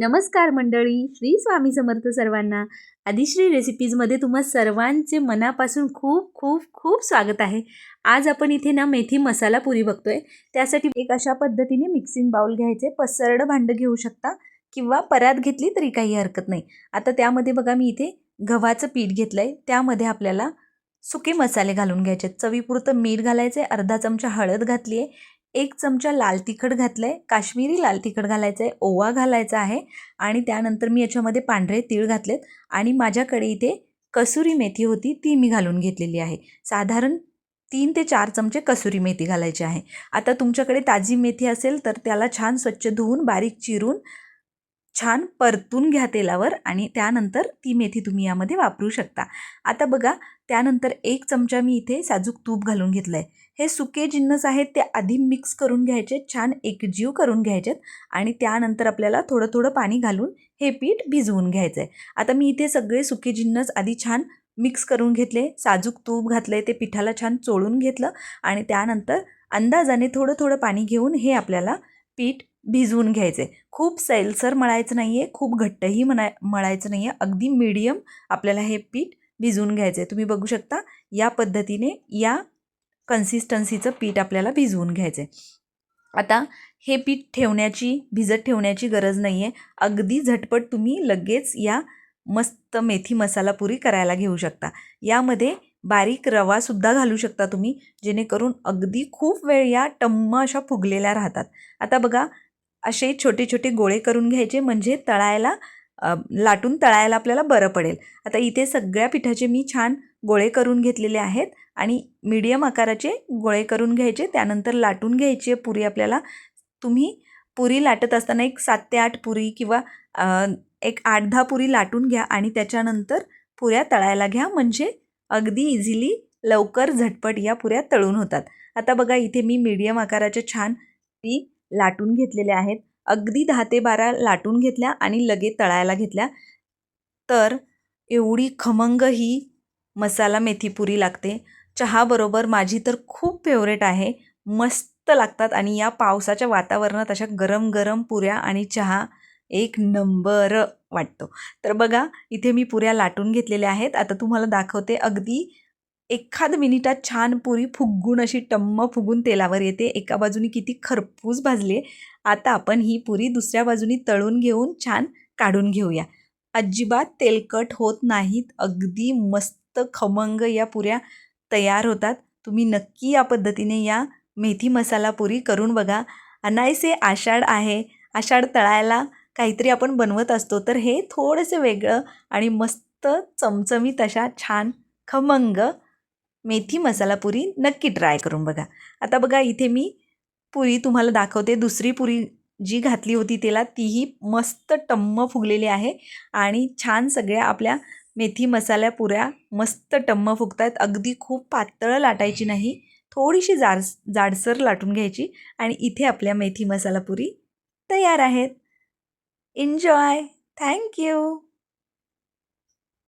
नमस्कार मंडळी श्री स्वामी समर्थ सर्वांना. आदिश्री रेसिपीजमध्ये तुम्हा सर्वांचे मनापासून खूप खूप खूप स्वागत आहे. आज आपण इथे ना मेथी मसाला पुरी बघतोय. त्यासाठी एक अशा पद्धतीने मिक्सिंग बाउल घ्यायचे. पसरडं भांडं घेऊ शकता किंवा परात घेतली तरी काही हरकत नाही. आता त्यामध्ये बघा मी इथे गव्हाचं पीठ घेतलं आहे त्यामध्ये आपल्याला सुके मसाले घालून घ्यायचे चवीपुरतं मीठ घालायचं आहे अर्धा चमचा हळद घातली आहे एक चमचा लाल तिखट घातलं आहे काश्मीरी लाल तिखट घालायचं आहे ओवा घालायचा आहे आणि त्यानंतर मी याच्यामध्ये पांढरे तीळ घातलेत आणि माझ्याकडे इथे कसुरी मेथी होती ती मी घालून घेतलेली आहे. साधारण तीन ते चार चमचे कसुरी मेथी घालायची आहे. आता तुमच्याकडे ताजी मेथी असेल तर त्याला छान स्वच्छ धुवून बारीक चिरून छान परतून घ्या तेलावर आणि त्यानंतर ती मेथी तुम्ही यामध्ये वापरू शकता. आता बघा त्यानंतर एक चमचा मी इथे साजूक तूप घालून घेतलं आहे हे सुके जिन्नस आहेत ते आधी मिक्स करून घ्यायचे छान एकजीव करून घ्यायचेत आणि त्यानंतर आपल्याला थोडं थोडं पाणी घालून हे पीठ भिजवून घ्यायचं आहे आता मी इथे सगळे सुके जिन्नस आधी छान मिक्स करून घेतले साजूक तूप घातलं आहे ते पिठाला छान चोळून घेतलं आणि त्यानंतर अंदाजाने थोडं थोडं पाणी घेऊन हे आपल्याला पीठ भिजवून घ्यायचे खूप सैलसर मळायचं नाही आहे खूप घट्टही म्हणा मळायचं नाही आहे अगदी मीडियम आपल्याला हे पीठ भिजवून घ्यायचं आहे तुम्ही बघू शकता या पद्धतीने या कन्सिस्टन्सीचं पीठ आपल्याला भिजवून घ्यायचं आहे आता हे पीठ ठेवण्याची भिजत ठेवण्याची गरज नाही आहे अगदी झटपट तुम्ही लगेच या मस्त मेथी मसाला पुरी करायला घेऊ शकता. यामध्ये बारीक रवासुद्धा घालू शकता तुम्ही जेणेकरून अगदी खूप वेळ या टम्म अशा फुगलेल्या राहतात. आता बघा असे छोटे छोटे गोळे करून घ्यायचे म्हणजे तळायला लाटून तळायला आपल्याला बरं पडेल. आता इथे सगळ्या पिठाचे मी छान गोळे करून घेतलेले आहेत आणि मीडियम आकाराचे गोळे करून घ्यायचे त्यानंतर लाटून घ्यायची आहे पुरी आपल्याला. तुम्ही पुरी लाटत असताना एक सात ते आठ पुरी किंवा एक आठ दहा पुरी लाटून घ्या आणि त्याच्यानंतर पुऱ्या तळायला घ्या म्हणजे अगदी इझिली लवकर झटपट या पुऱ्या तळून होतात. आता बघा इथे मी मीडियम आकाराच्या छान ती लाटून घेतलेल्या आहेत. अगदी दहा ते बारा लाटून घेतल्या आणि लगे तळायला घेतल्या. तर एवढी खमंग ही मसाला मेथी पुरी लागते. चहाबरोबर माझी तर खूप फेवरेट आहे. मस्त लागतात आणि या पावसाच्या वातावरणात अशा गरम गरम पुऱ्या आणि चहा एक नंबर वाटतो. तर बघा इथे मी पुऱ्या लाटून घेतलेल्या आहेत. आता तुम्हाला दाखवते अगदी एखाद मिनिटात छान पुरी फुगून अशी टम्म फुगून तेलावर येते. एका बाजूनी किती खरपूस भाजले. आता आपण ही पुरी दुसऱ्या बाजूनी तळून घेऊन छान काढून घेऊया. अजिबात तेलकट होत नाहीत. अगदी मस्त खमंग या पुऱ्या तयार होतात. तुम्ही नक्की या पद्धतीने या मेथी मसाला पुरी करून बघा. अनायसे आषाढ आहे. आषाढ तळायला काहीतरी आपण बनवत असतो तर हे थोडंसं वेगळं आणि मस्त चमचमीत अशा छान खमंग मेथी मसाला पुरी नक्की ट्राय करून बघा. आता बघा इथे मी पुरी तुम्हाला दाखवते. दुसरी पुरी जी घातली होती त्याला तीही मस्त टम्म फुगलेली आहे आणि छान सगळ्या आपल्या मेथी मसाल्या पुऱ्या मस्त टम्म फुगत आहेत अगदी खूप पातळ लाटायची नाही थोडीशी जाड जाडसर लाटून घ्यायची आणि इथे आपल्या मेथी मसाला पुरी तयार आहेत. Enjoy. Thank you.